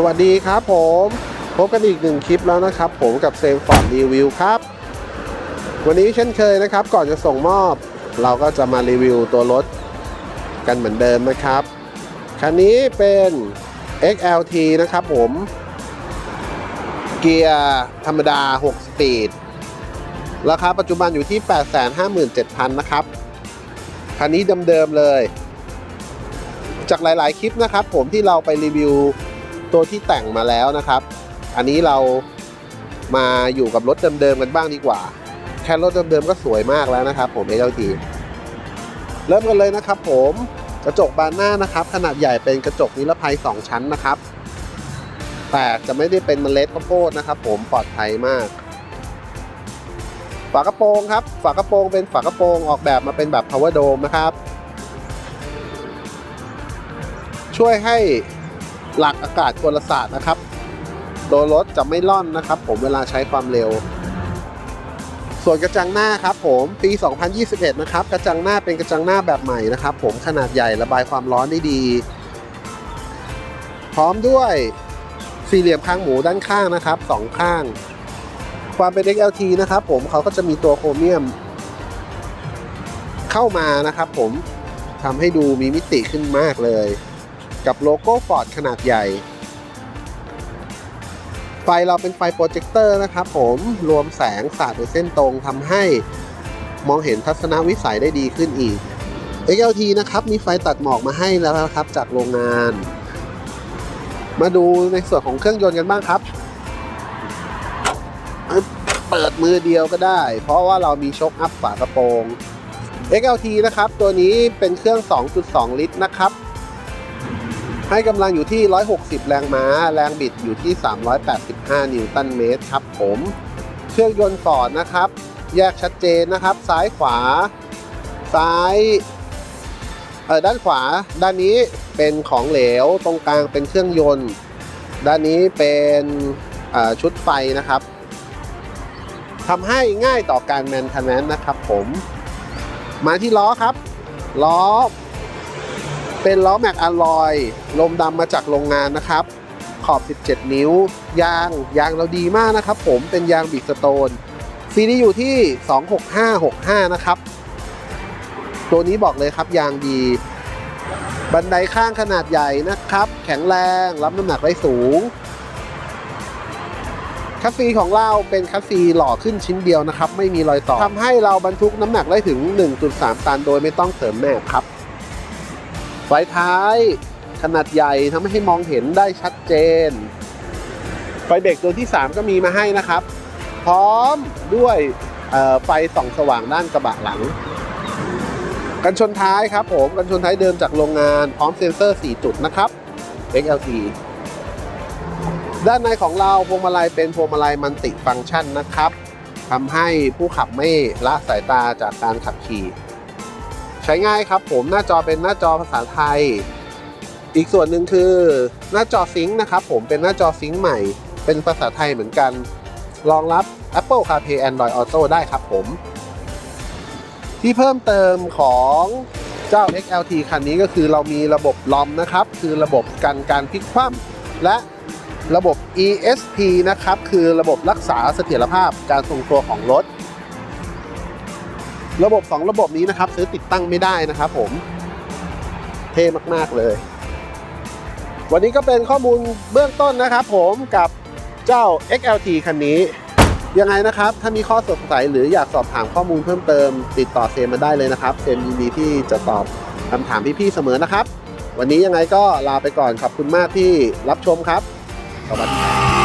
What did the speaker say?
สวัสดีครับผมพบกันอีกหนึ่งคลิปแล้วนะครับ ผมกับเซมฟอร์ดรีวิวครับ วันนี้เช่นเคยนะครับ ก่อนจะส่งมอบ เราก็จะมารีวิวตัวรถกันเหมือนเดิมนะครับ คันนี้เป็น XLT นะครับผม เกียร์ธรรมดา 6 สปีด ราคาปัจจุบันอยู่ที่ 857,000 นะครับ คันนี้เดิมๆเลย จากหลาย ๆ คลิปนะครับผมที่เราไปรีวิว ตัวที่แต่งมาแล้วนะครับ อันนี้เรามาอยู่กับรถเดิมๆกันบ้างดีกว่า แค่รถเดิมๆก็สวยมากแล้วนะครับผม XLT เริ่มกันเลยนะครับผมกระจกบานหน้านะครับ ขนาดใหญ่เป็นกระจกนิรภัย 2 ชั้นนะครับ แต่จะไม่ได้เป็นเมล็ดข้าวโพดนะครับผมปลอดภัยมาก ฝากระโปรงครับ ฝากระโปรงเป็นฝากระโปรงออกแบบมาเป็นแบบ power dome นะครับ ช่วยให้ หลักอากาศกลศาสตร์นะครับ โดนรถจะไม่ล่อนนะครับ ผมเวลาใช้ความเร็ว ส่วนกระจังหน้าครับผมปี 2021 นะครับ กระจังหน้าเป็นกระจังหน้าแบบใหม่นะครับ ผมขนาดใหญ่ระบายความร้อนได้ดี พร้อมด้วยสี่เหลี่ยมข้างหมูด้านข้างนะครับสองข้าง ความเป็น XLT นะครับ ผมเขาก็จะมีตัวโครเมียม เข้ามานะครับ ผมทำให้ดูมีมิติขึ้นมากเลย กับโลโก้ฟอร์ดขนาดใหญ่ ไฟเราเป็นไฟโปรเจคเตอร์นะครับผมรวมแสงสาดในเส้นตรงทำให้มองเห็นทัศนวิสัยได้ดีขึ้นอีก XLT นะครับมีไฟตัดหมอกมาให้แล้วนะครับจากโรงงาน มาดูในส่วนของเครื่องยนต์กันบ้างครับ เปิดมือเดียวก็ได้ เพราะว่าเรามีช็อคอัพฝากระโปรง XLT นะครับ ตัวนี้เป็นเครื่อง 2.2 ลิตรนะครับ ให้กำลังอยู่ที่ 160 แรงม้า แรงบิดอยู่ที่ 385 นิวตันเมตรครับผม เครื่องยนต์ฟอร์ดนะครับ แยกชัดเจนนะครับ ซ้ายขวา ซ้ายเออด้านขวา ด้านนี้เป็นของเหลว ตรงกลางเป็นเครื่องยนต์ ด้านนี้เป็นอ่าชุดไฟนะครับทำให้ง่ายต่อการแมนเทนแนนนะครับผม มาที่ล้อครับ ล้อ เป็นล้อแม็กอะลอย ลมดำมาจากโรงงานนะครับ ขอบ 17 นิ้ว ยางยางเราดีมากนะครับผมเป็นยางบิสโตนซีนี้อยู่ที่ 26565 นะครับ ตัวนี้บอกเลยครับยางดี บันไดข้างขนาดใหญ่นะครับ แข็งแรงรับน้ำหนักได้สูงคัสซีของเราเป็นคัสซีหล่อขึ้นชิ้นเดียวนะครับ ไม่มีรอยต่อทำให้เราบรรทุกน้ำหนักได้ถึง 1.3 ตันโดยไม่ต้องเสริมแม่ครับ ไฟท้ายขนาดใหญ่ทำให้มองเห็นได้ชัดเจน ไฟเบรกตัวที่ 3 ก็มีมาให้นะครับ พร้อมด้วยไฟส่องสว่างด้านกระบะหลัง กันชนท้ายครับผมกันชนท้ายเดิมจากโรงงานพร้อมเซ็นเซอร์ 4 จุดนะครับ XLT ด้านในของเราพวงมาลัยเป็นพวงมาลัยมันติฟังก์ชันนะครับทำให้ผู้ขับไม่ละสายตาจากการขับขี่ ช้ง่ายครับผมหน้าจอเป็นหน้าจอภาษาไทย อีกส่วนหนึ่งคือหน้าจอซิงค์นะครับผมเป็นหน้าจอซิงค์ใหม่ เป็นภาษาไทยเหมือนกัน รองรับ Apple CarPlay Android Auto ได้ครับผม ที่เพิ่มเติมของเจ้า XLT คันนี้ก็คือเรามีระบบลอมนะครับ คือระบบกันการพลิกคว่ำและระบบ ESP นะครับ คือระบบรักษาเสถียรภาพการทรงตัวของรถ ระบบ 2 ระบบนี้นะครับ ซื้อติดตั้งไม่ได้นะครับผม เท่มาก ๆ เลย วันนี้ก็เป็นข้อมูลเบื้องต้นนะครับผมกับเจ้า XLT คันนี้ ยังไงนะครับ ถ้ามีข้อสงสัยหรืออยากสอบถามข้อมูลเพิ่มเติม ติดต่อเซมมาได้เลยนะครับ เซมยินดีที่จะตอบคำถามพี่ ๆ เสมอนะครับ วันนี้ยังไงก็ลาไปก่อนขอบคุณมากที่รับชมครับสวัสดีครับ